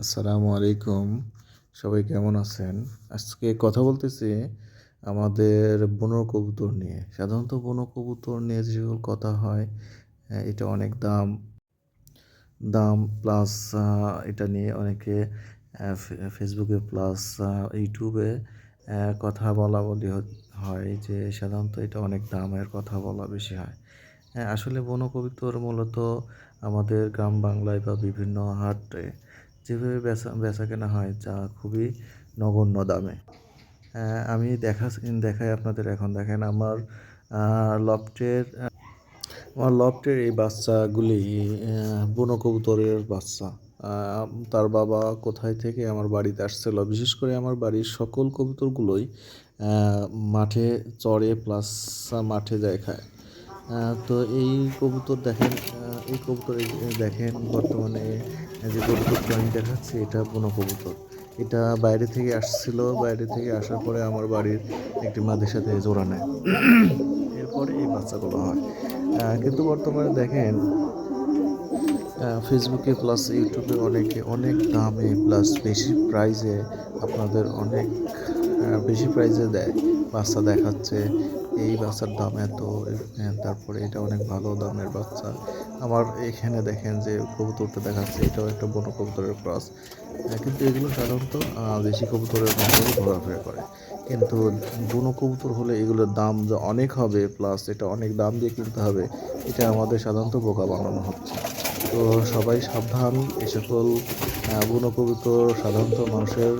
আসসালামু আলাইকুম। সবাই কেমন আছেন? আজকে কথা বলতেছি আমাদের বনো কবুতর নিয়ে। সাধারণত বনো কবুতর নিয়ে যে কথা হয় এটা অনেক দাম দাম প্লাস এটা নিয়ে অনেকে ফেসবুকে প্লাস ইউটিউবে কথা বলা বলি হয় যে সাধারণত এটা অনেক দামের কথা বলা বেশি হয়। হ্যাঁ আসলে বনো কবুতর মূলত আমাদের গ্রাম বাংলায় বা বিভিন্ন হাটে যেভাবে বেচা বেচা কেনা হয় যা খুবই নগণ্য দামে। আমি দেখা দেখাই আপনাদের এখন। দেখেন আমার লফটের আমার লফটের এই বাচ্চাগুলি আহ, বুনো কবুতরের বাচ্চা। তার বাবা কোথায় থেকে আমার বাড়িতে আসছিল? বিশেষ করে আমার বাড়ির সকল কবুতরগুলোই মাঠে চড়ে প্লাস মাঠে যায় খায়। তো এই কবুতর দেখেন এই কবুতর দেখেন বর্তমানে যে কবুতরটা আমি দেখাচ্ছি, এটা বুনো কবুতর। এটা বাইরে থেকে আসছিল, বাইরে থেকে আসার পরে আমার বাড়ির একটি মাদের সাথে জোড়া নেয়। এরপরে এই বাচ্চাগুলো হয়। কিন্তু বর্তমানে দেখেন ফেসবুকে প্লাস ইউটিউবে অনেকে, অনেক দামে প্লাস বেশি প্রাইজে আপনাদের অনেক বেশি প্রাইজে দেয়। বাচ্চা দেখাচ্ছে, এই বাচ্চার দাম এত তারপরে এটা অনেক ভালো দামের বাচ্চা। আমার এখানে দেখেন যে কবুতরটা দেখাচ্ছে, এটাও একটা বন্য কবুতরের ক্রস কিন্তু এগুলো সাধারণত দেশি কবুতরের মধ্যেই ঘোরাফেরা করে। কিন্তু বুনো কবুতর হলে এগুলোর দাম যে অনেক হবে প্লাস এটা অনেক দাম দিয়ে কিনতে হবে, এটা আমাদের সাধারণত বোকা বানানো হচ্ছে। তো সবাই সাবধান এ সকল বুনো কবুতর সাধারণত মানুষের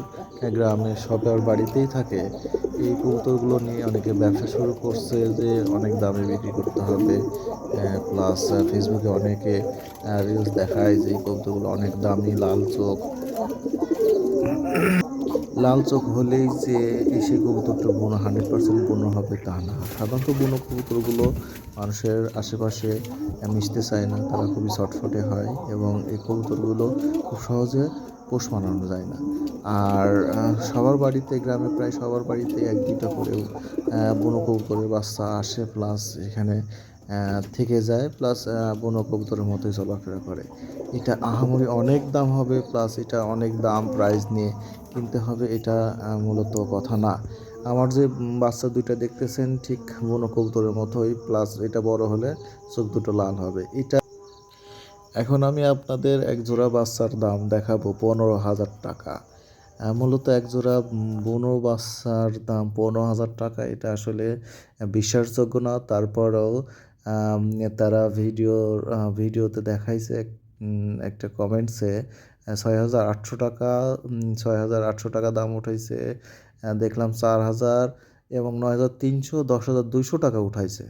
গ্রামে সবার বাড়িতেই থাকে। এই কবুতরগুলো নিয়ে অনেকে ব্যবসা শুরু করছে যে অনেক দামে বিক্রি করতে হবে। প্লাস ফেসবুকে অনেকে রিলস দেখায় যে এই কবুতরগুলো অনেক দামি, লাল চোখ। লাল চোখ হলেই যে এই সেই কবুতরটা বুনো হান্ড্রেড পার্সেন্ট বুনো হবে তা না। সাধারণত বুনো কবুতরগুলো মানুষের আশেপাশে মিশতে চায় না। তারা খুবই ছটফটে হয় এবং এই কবুতরগুলো খুব সহজে পোষ মানানো যায় না। আর সবার বাড়িতে গ্রামে প্রায় সবার বাড়িতে এক দুইটা করেও আহ, বুনো বাচ্চা আসে প্লাস এখানে থেকে যায় প্লাস বুনো কবুতরের মতোই চলাফেরা করে। এটা আহামরি অনেক দাম হবে প্লাস এটা অনেক দাম প্রাইস নিয়ে কিনতে হবে এটা মূলত কথা না। আমার যে বাচ্চা দুইটা দেখতেছেন ঠিক বুনো কবুতরের মতোই প্লাস এটা বড় হলে চোখ দুটো লাল হবে। এটা এখন আমি আপনাদের এক জোড়া বাচ্চার দাম দেখাবো পনেরো হাজার টাকা। মূলত এক জোড়া বুনো বাচ্চার দাম পনেরো হাজার টাকা। এটা আসলে বিশ্বাসযোগ্য না। তারপরেও তারা ভিডিও ভিডিওতে দেখাইছে একটা কমেন্টসে ছয় হাজার আটশো টাকা ছয় হাজার আটশো টাকা দাম উঠাইছে দেখলাম চার হাজার এবং নয় হাজার তিনশো, দশ হাজার দুইশো টাকা উঠাইছে।